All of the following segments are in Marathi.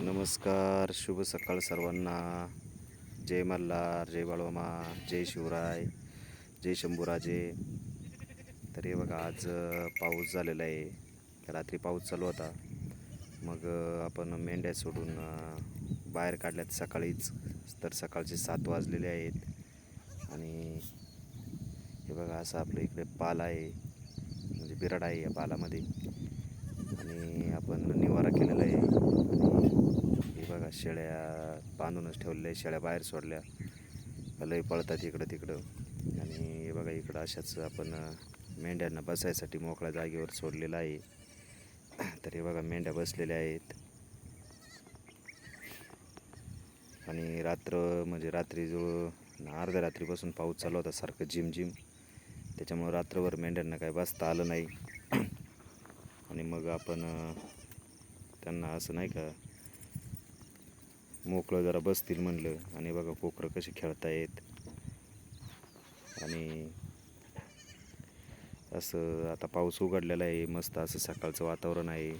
नमस्कार शुभ सकाळ सर्वांना. जय मल्हार जय बाळोमा जय शिवराय जय शंभूराजे. तर हे बघा आज पाऊस झालेला आहे. रात्री पाऊस चालू होता. मग आपण मेंढ्या सोडून बाहेर काढल्यात सकाळीच. तर सकाळचे सात वाजलेले आहेत. आणि हे बघा असं आपलं इकडे पाल आहे. म्हणजे बिराड आहे या पालामध्ये. आणि आपण निवारा केलेला आहे. शेळ्या बांधूनच ठेवलेल्या शेळ्या बाहेर सोडल्या. लय पळतात इकडं तिकडं. आणि हे बघा इकडं अशाच आपण मेंढ्यांना बसायसाठी मोकळ्या जागेवर सोडलेलं आहे. तर हे बघा मेंढ्या बसलेल्या आहेत. आणि रात्र म्हणजे रात्री जो अर्ध्या रात्रीपासून पाऊस चालू होता सारखं जिम जिम त्याच्यामुळं रात्रभर मेंढ्यांना काय बसता आलं नाही. आणि मग आपण त्यांना असं नाही का मोकळं जरा बसतील म्हणलं. आणि बघा कोकरं कसे खेळतायत. आणि असं आता पाऊस उघडलेला आहे. मस्त असं सकाळचं वातावरण आहे.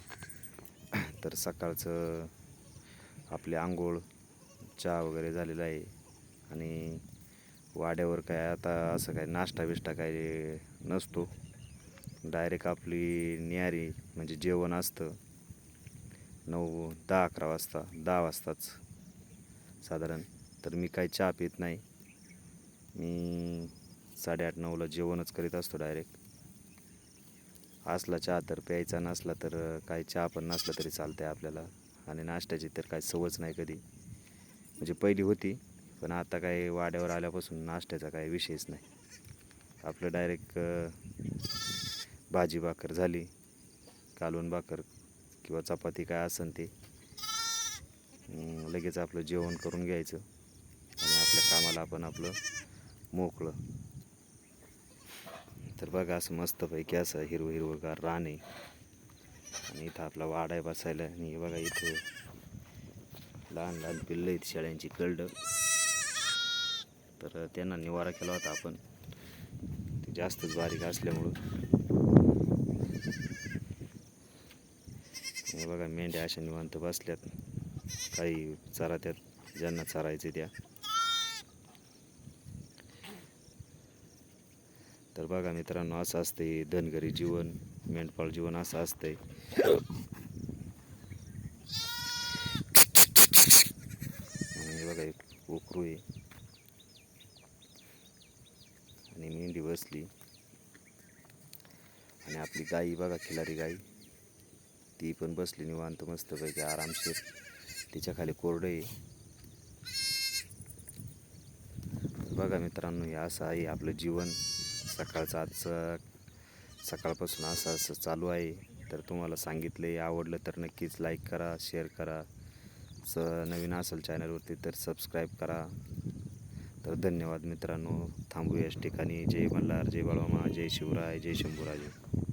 तर सकाळचं आपले आंघोळ चहा वगैरे झालेला आहे. आणि वाड्यावर काय आता असं काय नाश्ता बिष्टा काय नसतो. डायरेक्ट आपली न्यारी म्हणजे जेवण असतं. नऊ दहा अकरा वाजता दहा वाजताच. साधारण. तर मी काही चहा पित नाही. मी साडेआठ नऊला जेवणच करीत असतो डायरेक्ट असला चहा तर प्यायचा नसला तर काही चहा पण नसला तरी चालतंय आपल्याला. आणि नाश्त्याची तर काही सवच नाही कधी. म्हणजे पहिली होती पण आता काय वाड्यावर आल्यापासून नाश्त्याचा काही विषयच नाही. आपलं डायरेक्ट भाजी भाकर झाली कालवण भाकर किंवा चपाती काय असन ते. लगेच आपलं जेवण करून घ्यायचं आणि आपल्या कामाला आपण आपलं मोकळं. तर बघा असं मस्तपैकी असं हिरवं हिरवंगार रान आहे. आणि इथं आपला वाडा आहे बसायला. आणि हे बघा इथं लहान लहान पिल्लं आहेत शेळ्यांची कळडं. तर त्यांना निवारा केला होता आपण. ते जास्तच बारीक असल्यामुळं. हे बघा मेंढ्या अशा निवांत बसल्यात. काही चारा त्यात ज्यांना चारायचे त्या. तर बघा मित्रांनो असं असते धनगरी जीवन मेंढपाळ जीवन असं असतंय. आणि बघा एक कोकरू आहे. आणि मेंढी बसली. आणि आपली गाई बघा खिलारी गाई ती पण बसली निवांत मस्तपैकी आरामशीर. तिच्या खाली कोरडं आहे. बघा मित्रांनो हे असं आहे आपलं जीवन. सकाळचं आजचं सकाळपासून असं असं चालू आहे. तर तुम्हाला सांगितलं आहे आवडलं तर नक्कीच लाईक करा शेअर करा. स नवीन असेल चॅनलवरती तर सबस्क्राईब करा. तर धन्यवाद मित्रांनो. थांबू याच ठिकाणी. जय मल्हार जय बाळामा जय शिवराय जय शंभूराजे.